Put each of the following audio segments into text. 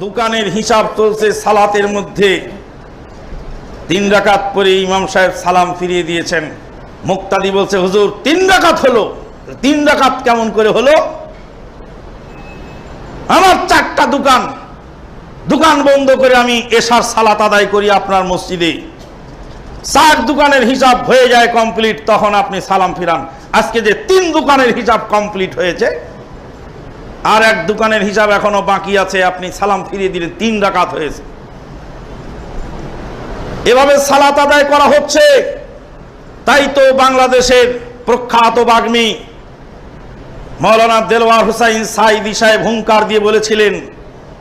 দোকানের হিসাব চলছে সালাতের মধ্যে। তিন রাকাত পরে ইমাম সাহেব সালাম ফিরিয়ে দিয়েছেন। মুক্তাদি বলছে, হুজুর, তিন রাকাত হলো। তিন রাকাত কেমন করে হলো? আমার চারটা দোকান। দোকান বন্ধ করে আমি এশার সালাত আদায় করি আপনার মসজিদে। চার দোকানের হিসাব হয়ে যায় কমপ্লিট, তখন আপনি সালাম ফিরান। আজকে যে তিন দোকানের হিসাব কমপ্লিট হয়েছে আর এক দোকানের হিসাব এখনও বাকি আছে, আপনি সালাম ফিরিয়ে দিলেন তিন ডাকাত হয়েছে। এভাবে সালাত আদায় করা হচ্ছে। তাই তো বাংলাদেশের প্রখ্যাত বাগ্মী মৌলানা দেলওয়ার হুসাইন সাইদি সাহেব হুঙ্কার দিয়ে বলেছিলেন,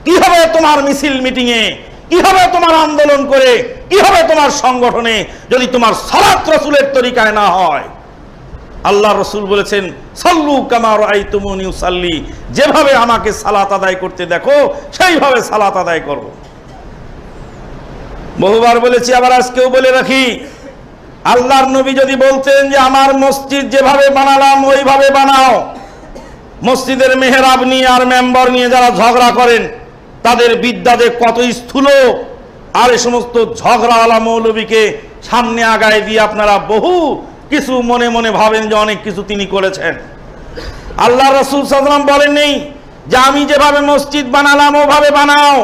কি হবে তোমার মিছিল মিটিংয়ে? কি হবে তোমার আন্দোলন করে? কি হবে তোমার সংগঠনে? যদি তোমার সালাত রসুলের তরিকায় না হয় আল্লাহ রসুল বলেছেন, সল্লু কামার আই তুমনি সাল্লি যেভাবে আমাকে সালাত আদায় করতে দেখো, সেইভাবে সালাত আদায় করো। বহুবার বলেছি, আবার আজকেও বলে রাখি, আল্লাহর নবী যদি বলতেন যে, আমার মসজিদ যেভাবে বানালাম, ওইভাবে বানাও। মসজিদের মেহরাব নিয়ে আর মেম্বার নিয়ে যারা ঝগড়া করেন, তাদের বিদ্যাতে কত স্থূল, আর এই সমস্ত ঝগড়াওয়ালা মৌলবীকে সামনে আগায় দিয়ে আপনারা বহু কিছু মনে মনে ভাবেন যে অনেক কিছু তিনি করেছেন। আল্লাহ রসুল সাল্লাম বলেননি যে আমি যেভাবে মসজিদ বানালাম, ওভাবে বানাও।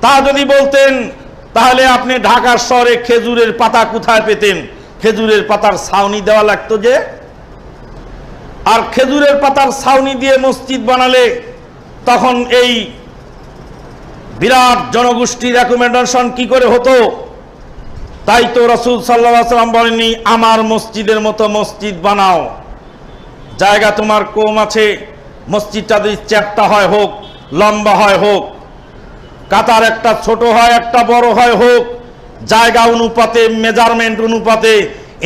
তা যদি বলতেন, তাহলে আপনি ঢাকার শহরে খেজুরের পাতা কোথায় পেতেন? খেজুরের পাতার ছাউনি দেওয়া লাগতো যে? আর খেজুরের পাতার ছাউনি দিয়ে মসজিদ বানালে তখন এই বিরাট জনগোষ্ঠীর রেকমেন্ডেশন কি করে হতো? তাই তো রসুল সাল্লাম বলেনি আমার মসজিদের মতো মসজিদ বানাও। জায়গা তোমার কম আছে মসজিদটা যদি চ্যাপ্টা হয় হোক, লম্বা হয় হোক, কাতার একটা ছোট হয়, একটা বড় হয় হোক, জায়গা অনুপাতে মেজারমেন্ট অনুপাতে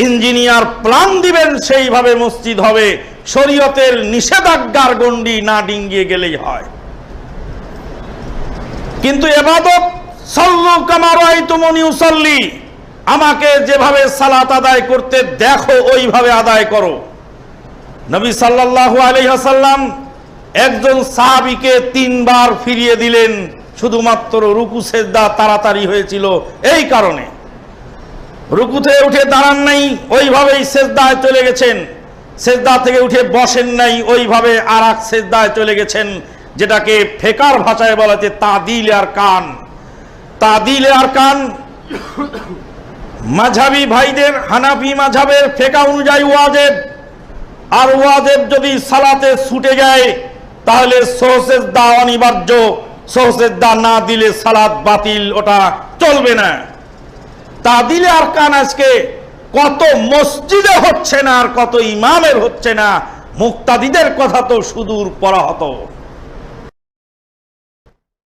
ইঞ্জিনিয়ার প্ল্যান দিবেন, সেইভাবে মসজিদ হবে। শরীয়তের নিষেধাজ্ঞার গণ্ডি না ডিঙ্গিয়ে গেলেই হয়। কিন্তু এবাদত, সল্লু কামারাই তুমনি উসল্লি আমাকে যেভাবে সালাত আদায় করতে দেখো, ওইভাবে আদায় করো। নবী সাল্লাল্লাহু আলাইহি ওয়াসাল্লাম একজন সাহাবীকে তিনবার ফিরিয়ে দিলেন, শুধুমাত্র রুকু সেজদা তাড়াতাড়ি হয়েছিল এই কারণে। রুকুতে উঠে দাঁড়ান নাই, ওইভাবেই সেজদায় চলে গেছেন। সেজদা থেকে উঠে বসেন নাই, ওইভাবে আর এক সেজদায় চলে গেছেন, যেটাকে ফেকার ভাষায় বলা হচ্ছে তাদিল আর কান। তাদিল আর কান মাঝাবি ভাইদের, হানাফি মাঝাবের ফেকা অনুযায়ী ওয়াজেব। আর ওয়াজেব যদি সালাতে ছুটে যায়, তাহলে সোহসের দা অনিবার্য। সোহসের দা না দিলে সালাত বাতিল, ওটা চলবে না। তা দিলে আর কান আজকে? কত মসজিদে হচ্ছে না আর কত ইমামের হচ্ছে না? মুক্তাদিদের কথা তো সুদূর পরাহত।